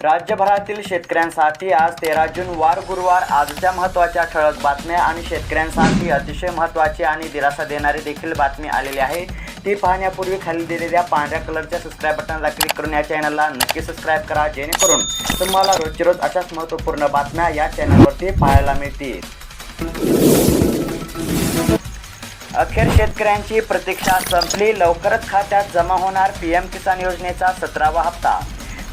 राज्यभरातील शेतकऱ्यांसाठी आज तेरा जून वार गुरुवार आजच्या महत्त्वाच्या ठळक बातम्या आणि शेतकऱ्यांसाठी अतिशय महत्त्वाची आणि दिलासा देणारी देखील बातमी आलेली आहे. ती पाहण्यापूर्वी खाली दिलेल्या पांढऱ्या कलरच्या सबस्क्राईब बटनला क्लिक करून या चॅनलला नक्की सबस्क्राईब करा जेणेकरून तुम्हाला रोजची रोज अशाच महत्त्वपूर्ण बातम्या या चॅनलवरती पाहायला मिळतील. अखेर शेतकऱ्यांची प्रतीक्षा संपली. लवकरच खात्यात जमा होणार पी एम किसान योजनेचा सतरावा हप्ता.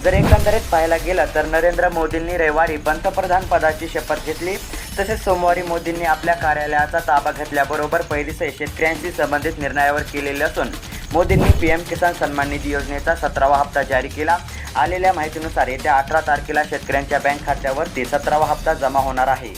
जर एकंदरीत पाहायला गेलं तर नरेंद्र मोदींनी रविवारी पंतप्रधान पदाची शपथ घेतली. तसेच सोमवारी मोदींनी आपल्या कार्यालयाचा ताबा घेतल्याबरोबर पहिली शेतकऱ्यांशी संबंधित निर्णयावर केलेले असून मोदींनी पी एम किसान सन्मान निधी योजनेचा सतरावा हप्ता जारी केला. आलेल्या माहितीनुसार येत्या अठरा तारखेला शेतकऱ्यांच्या बँक खात्यावरती सतरावा हप्ता जमा होणार आहे.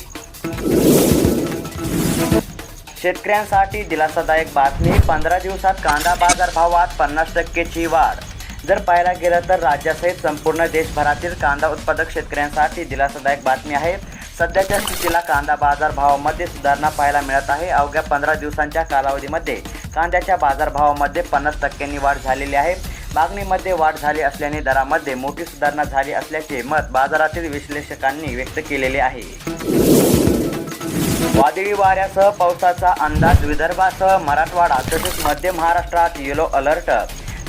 शेतकऱ्यांसाठी दिलासादायक बातमी पंधरा दिवसात कांदा बाजारभावात पन्नास टक्केची वाढ जर पाहायला गेलं तर राज्यासहित संपूर्ण देशभरातील कांदा उत्पादक शेतकऱ्यांसाठी दिलासादायक बातमी आहे. सध्याच्या स्थितीला कांदा बाजार भावामध्ये सुधारणा पाहायला मिळत आहे. अवघ्या पंधरा दिवसांच्या कालावधीमध्ये कांद्याच्या बाजारभावामध्ये पन्नास टक्क्यांनी वाढ झालेली आहे. मागणीमध्ये वाढ झाली असल्याने दरामध्ये मोठी सुधारणा झाली असल्याचे मत बाजारातील विश्लेषकांनी व्यक्त केलेले आहे. वादळी वाऱ्यासह पावसाचा अंदाज विदर्भासह मराठवाडा तसेच मध्य महाराष्ट्रात येलो अलर्ट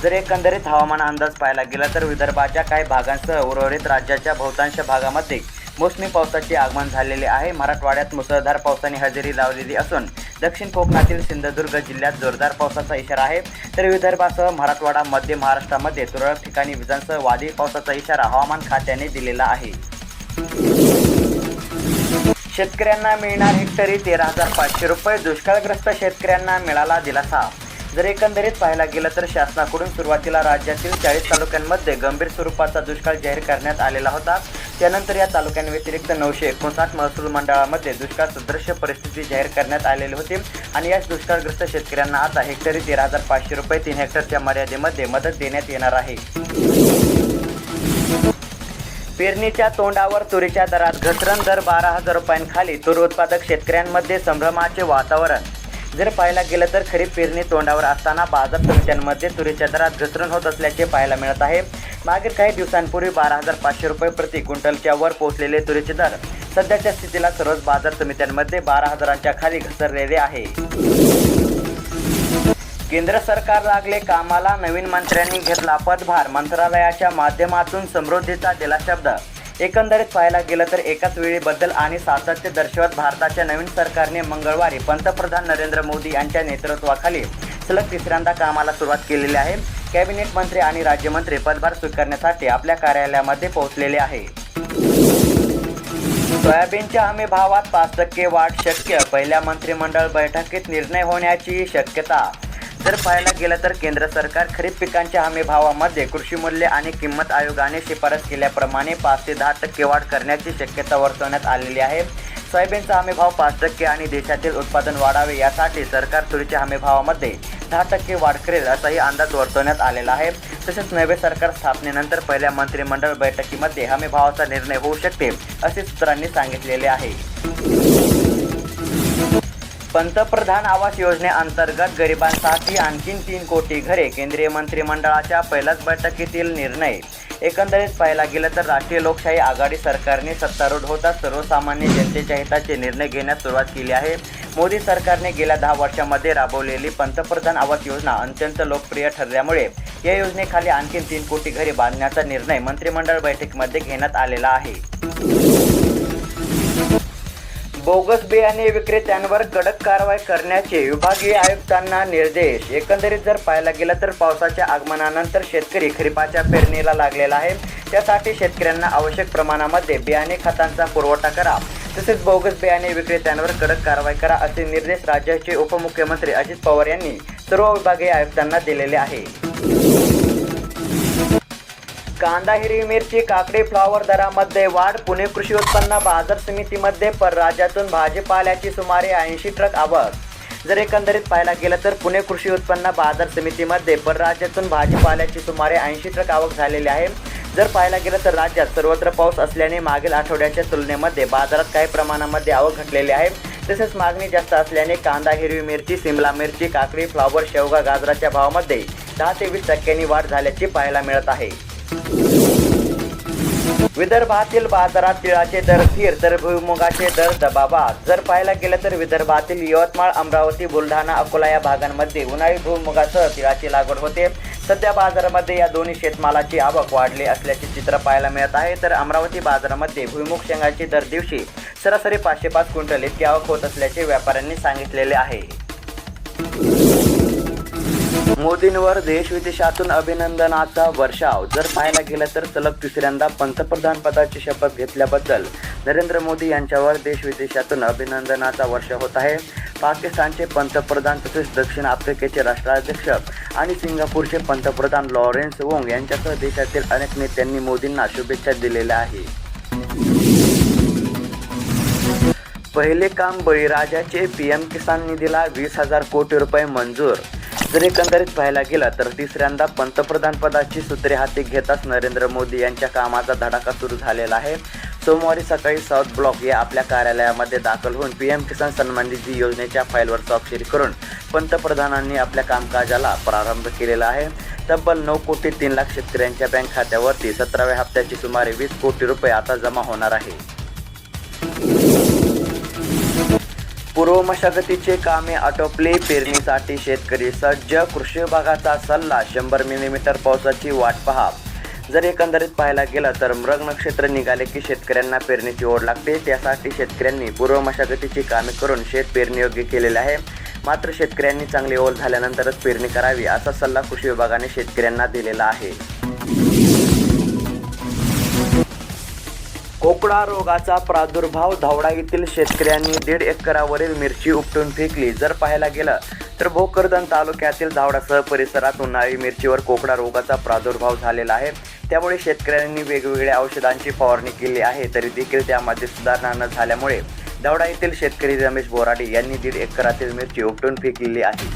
जर एकंदरीत हवामान अंदाज पाहायला गेला तर विदर्भाच्या काही भागांसह उर्वरित राज्याच्या बहुतांश भागामध्ये मोसमी पावसाचे आगमन झालेले आहे. मराठवाड्यात मुसळधार पावसाने हजेरी लावलेली असून दक्षिण कोकणातील सिंधुदुर्ग जिल्ह्यात जोरदार पावसाचा इशारा आहे. तर विदर्भासह मराठवाडा मध्य महाराष्ट्रामध्ये तुरळक ठिकाणी विजांसह वादळी पावसाचा इशारा हवामान खात्याने दिलेला आहे. शेतकऱ्यांना मिळणार हेक्टरी तेरा हजार पाचशे रुपये. दुष्काळग्रस्त शेतकऱ्यांना मिळाला दिलासा. जर एकंदरीत पाहायला गेलं तर शासनाकडून सुरुवातीला राज्यातील चाळीस तालुक्यांमध्ये गंभीर स्वरूपाचा दुष्काळ जाहीर करण्यात आलेला होता. त्यानंतर या तालुक्यांव्यतिरिक्त नऊशे एकोणसाठ महसूल मंडळामध्ये दुष्काळ सदृश्य परिस्थिती जाहीर करण्यात आलेली होती आणि या दुष्काळग्रस्त शेतकऱ्यांना आता हेक्टरी तेरा हजार पाचशे रुपये तीन हेक्टरच्या मर्यादेमध्ये मदत देण्यात येणार आहे. पेरणीच्या तोंडावर तुरीच्या दरात घसरण दर बारा हजार रुपयांखाली तूर उत्पादक शेतकऱ्यांमध्ये संभ्रमाचे वातावरण जर पाहायला गेलं तर खरीप पेरणी तोंडावर असताना बाजार समित्यांमध्ये तुरीच्या दरात घसरण होत असल्याचे पाहायला मिळत आहे. मागील काही दिवसांपूर्वी बारा हजार पाचशे रुपये प्रति क्विंटलच्या वर पोहोचलेले तुरीचे दर सध्याच्या स्थितीला सर्वच बाजार समित्यांमध्ये बारा हजारांच्या खाली घसरलेले आहे. केंद्र सरकार लागले कामाला नवीन मंत्र्यांनी घेतला पदभार मंत्रालयाच्या माध्यमातून समृद्धीचा दिला शब्द एकंदरीत पाहायला गेलं तर एकाच वेळी बदल आणि सातत्य दर्शवत भारताच्या नवीन सरकारने मंगळवारी पंतप्रधान नरेंद्र मोदी यांच्या नेतृत्वाखाली सलग तिसऱ्यांदा कामाला सुरुवात केलेली आहे. कॅबिनेट मंत्री आणि राज्यमंत्री पदभार स्वीकारण्यासाठी आपल्या कार्यालयामध्ये पोहोचलेले आहे. सोयाबीनच्या हमी भावात पाच टक्के वाढ शक्य पहिल्या मंत्रिमंडळ बैठकीत निर्णय होण्याची शक्यता जर पाहायला गेलं तर केंद्र सरकार खरीप पिकांच्या हमी भावामध्ये कृषी मूल्य आणि किंमत आयोगाने शिफारस केल्याप्रमाणे पाच ते दहा टक्के वाढ करण्याची शक्यता वर्तवण्यात आलेली आहे. सोयाबीनचा हमी भाव पाच टक्के आणि देशातील उत्पादन वाढावे यासाठी सरकार तुरीच्या हमी भावामध्ये दहा टक्के वाढ करेल असाही अंदाज वर्तवण्यात आलेला आहे. तसेच नवे सरकार स्थापनेनंतर पहिल्या मंत्रिमंडळ बैठकीमध्ये हमी भावाचा निर्णय होऊ शकते असे सूत्रांनी सांगितलेले आहे. पंतप्रधान आवास योजनेअंतर्गत गरिबांसाठी आणखीन तीन कोटी घरे केंद्रीय मंत्रिमंडळाच्या पहिल्याच बैठकीतील निर्णय. एकंदरीत पाहायला गेलं तर राष्ट्रीय लोकशाही आघाडी सरकारने सत्तारूढ होताच सर्वसामान्य जनतेच्या हिताचे निर्णय घेण्यास सुरुवात केली आहे. मोदी सरकारने गेल्या दहा वर्षामध्ये राबवलेली पंतप्रधान आवास योजना अत्यंत लोकप्रिय ठरल्यामुळे या योजनेखाली आणखी तीन कोटी घरे बांधण्याचा निर्णय मंत्रिमंडळ बैठकीमध्ये घेण्यात आलेला आहे. बोगस बियाणे विक्रेत्यांवर कडक कारवाई करण्याचे विभागीय आयुक्तांना निर्देश. एकंदरीत जर पाहायला गेलं तर पावसाच्या आगमनानंतर शेतकरी खरीपाच्या पेरणीला लागलेला आहे. त्यासाठी शेतकऱ्यांना आवश्यक प्रमाणामध्ये बियाणे खतांचा पुरवठा करा. तसेच बोगस बियाणे विक्रेत्यांवर कडक कारवाई करा असे निर्देश राज्याचे उपमुख्यमंत्री अजित पवार यांनी सर्व विभागीय आयुक्तांना दिलेले आहे. कांदा हिरवी मिरची काकडी फ्लॉवर दरामध्ये वाढ पुणे कृषी उत्पन्न बाजार समितीमध्ये परराज्यातून भाजीपाल्याची सुमारे ऐंशी ट्रक आवक. जर एकंदरीत पाहायला गेलं तर पुणे कृषी उत्पन्न बाजार समितीमध्ये परराज्यातून भाजीपाल्याची सुमारे ऐंशी ट्रक आवक झालेली आहे. जर पाहायला गेलं तर राज्यात सर्वत्र पाऊस असल्याने मागील आठवड्याच्या तुलनेमध्ये बाजारात काही प्रमाणामध्ये आवक घटलेली आहे. तसेच मागणी जास्त असल्याने कांदा हिरवी मिरची सिमला मिरची काकडी फ्लॉवर शेवगा गाजराच्या भावामध्ये दहा ते वीस टक्क्यांनी वाढ झाल्याची पाहायला मिळत आहे. विदर्भातील बाजारात तिळाचे दर स्थिर तर भुईमुगाचे दर दबाबात जर पाहायला गेलं तर विदर्भातील यवतमाळ अमरावती बुलढाणा अकोला या भागांमध्ये उन्हाळी भुईमुगासह तिळाची लागवड होते. सध्या बाजारामध्ये या दोन्ही शेतमालाची आवक वाढली असल्याचे चित्र पाहायला मिळत आहे. तर अमरावती बाजारामध्ये भुईमुग शेंगाची दर दिवशी सरासरी पाचशे पाच क्विंटल इतकी आवक होत असल्याचे व्यापाऱ्यांनी सांगितलेले आहे. मोदींवर देश विदेशातून अभिनंदनाचा वर्षाव. जर पाहायला गेलं तर सलग तिसऱ्यांदा पंतप्रधान पदाची शपथ घेतल्याबद्दल नरेंद्र मोदी यांच्यावर देश विदेशातून अभिनंदनाचा वर्ष होत आहे. पाकिस्तानचे पंतप्रधान तसेच दक्षिण आफ्रिकेचे राष्ट्राध्यक्ष आणि सिंगापूरचे पंतप्रधान लॉरेन्स वोंग यांच्यासह देशातील अनेक नेत्यांनी मोदींना शुभेच्छा दिलेल्या आहे पहिले काम बळीराजाचे. पी एम किसान निधीला वीस हजार कोटी रुपये मंजूर जर एकंदरीत पाहायला गेला तर तिसऱ्यांदा पंतप्रधानपदाची सूत्रे हाती घेताच नरेंद्र मोदी यांच्या कामाचा धडाका सुरू झालेला आहे. सोमवारी सकाळी साऊथ ब्लॉक या आपल्या कार्यालयामध्ये दाखल होऊन पी एम किसान सन्मान निधी योजनेच्या फाईलवर स्वाक्षरी करून पंतप्रधानांनी आपल्या कामकाजाला प्रारंभ केलेला आहे. तब्बल नऊ कोटी तीन लाख शेतकऱ्यांच्या बँक खात्यावरती सतराव्या हप्त्याची सुमारे वीस कोटी रुपये आता जमा होणार आहे. पूर्व मशागतीचे कामे आटोपली. पेरणीसाठी शेतकरी सज्ज. कृषी विभागाचा सल्ला शंभर मिलीमीटर पावसाची वाट पहा. जर एकंदरीत पाहायला गेलं तर मृग नक्षत्र निघाले की शेतकऱ्यांना पेरणीची ओढ लागते. त्यासाठी शेतकऱ्यांनी पूर्व मशागतीची कामे करून शेत पेरणी योग्य केलेले आहे. मात्र शेतकऱ्यांनी चांगली ओढ झाल्यानंतरच पेरणी करावी असा सल्ला कृषी विभागाने शेतकऱ्यांना दिलेला आहे. कोकडा रोगाचा प्रादुर्भाव धावडा येथील शेतकऱ्यांनी दीड एकरावरील मिरची उपटून फेकली. जर पाहायला गेलं तर भोकरदन तालुक्यातील धावडासह परिसरात उन्हाळी मिरचीवर कोकडा रोगाचा प्रादुर्भाव झालेला आहे. त्यामुळे शेतकऱ्यांनी वेगवेगळ्या औषधांची फवारणी केली आहे तरी देखील त्यामध्ये सुधारणा न झाल्यामुळे दावडा येथील शेतकरी रमेश बोराडे यांनी दीड एकरातील मिरची उपटून फेकलेली आहे.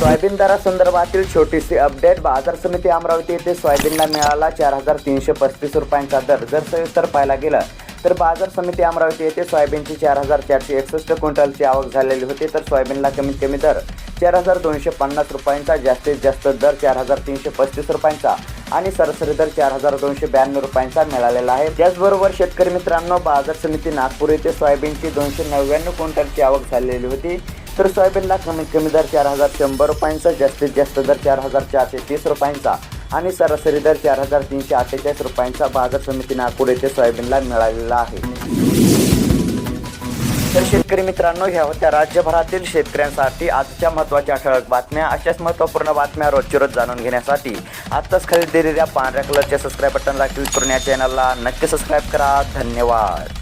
सोयाबीन दरासंदर्भातील छोटीशी अपडेट. बाजार समिती अमरावती येथे सोयाबीनला मिळाला चार हजार तीनशे पस्तीस रुपयांचा दर. जर सविस्तर पाहायला गेलं तर बाजार समिती अमरावती येथे सोयाबीनची चार हजार चारशे एकसष्ट क्विंटलची आवक झालेली होती. तर सोयाबीनला कमीत कमी दर चार हजार दोनशे पन्नास रुपयांचा जास्तीत जास्त दर चार हजार तीनशे पस्तीस रुपयांचा आणि सरासरी दर चार हजार दोनशे ब्याण्णव रुपयांचा मिळालेला आहे. त्याचबरोबर शेतकरी मित्रांनो बाजार समिती नागपूर येथे सोयाबीनची दोनशे नव्याण्णव क्विंटलची आवक झालेली होती. तर सोयाबीनला कमीत कमी दर चार हजार शंभर रुपयांचा जास्तीत जास्त दर चार हजार चारशे तीस रुपयांचा आणि सरासरी दर चार हजार तीनशे अठ्ठेचाळीस रुपयांचा बाजार समिती नागपूर येथे सोयाबीनला मिळालेला आहे. तर शेतकरी मित्रांनो ह्या होत्या राज्यभरातील शेतकऱ्यांसाठी आजच्या महत्त्वाच्या ठळक बातम्या. अशाच महत्त्वपूर्ण बातम्या रोजची रोज जाणून घेण्यासाठी आत्ताच खाली दिलेल्या पांढऱ्या कलरच्या सबस्क्राईब बटनला क्लिक करून या चॅनलला नक्की सबस्क्राईब करा. धन्यवाद.